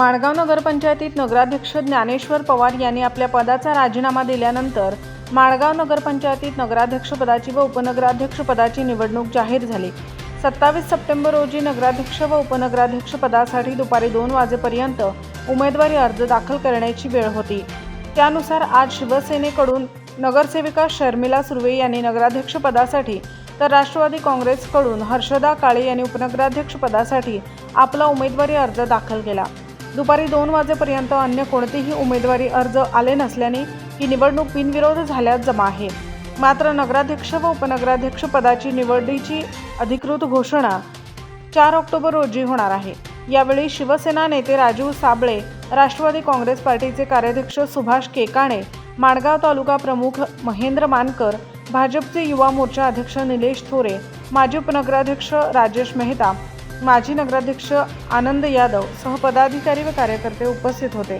माणगाव नगरपंचायतीत नगराध्यक्ष ज्ञानेश्वर पवार यांनी आपल्या पदाचा राजीनामा दिल्यानंतर माळगाव नगरपंचायतीत नगराध्यक्षपदाची व उपनगराध्यक्षपदाची निवडणूक जाहीर झाली. सत्तावीस सप्टेंबर रोजी नगराध्यक्ष व उपनगराध्यक्षपदासाठी दुपारी दोन वाजेपर्यंत उमेदवारी अर्ज दाखल करण्याची वेळ होती. त्यानुसार आज शिवसेनेकडून नगरसेविका शर्मिला सुर्वे यांनी नगराध्यक्षपदासाठी तर राष्ट्रवादी काँग्रेसकडून हर्षदा काळे यांनी उपनगराध्यक्षपदासाठी आपला उमेदवारी अर्ज दाखल केला. दुपारी दोन वाजेपर्यंत अन्य कोणतेही उमेदवारी अर्ज आले नसल्याने ही निवडणूक बिनविरोध झाल्यास जमा आहे. मात्र नगराध्यक्ष व उपनगराध्यक्ष पदाची निवडीची अधिकृत घोषणा चार ऑक्टोबर रोजी होणार आहे. यावेळी शिवसेना नेते राजीव साबळे राष्ट्रवादी काँग्रेस पार्टीचे कार्याध्यक्ष सुभाष केकाणे माणगाव तालुका प्रमुख महेंद्र मानकर भाजपचे युवा मोर्चा अध्यक्ष निलेश थोरे माजी उपनगराध्यक्ष राजेश मेहता माजी नगराध्यक्ष आनंद यादव सह पदाधिकारी व कार्यकर्ते उपस्थित होते.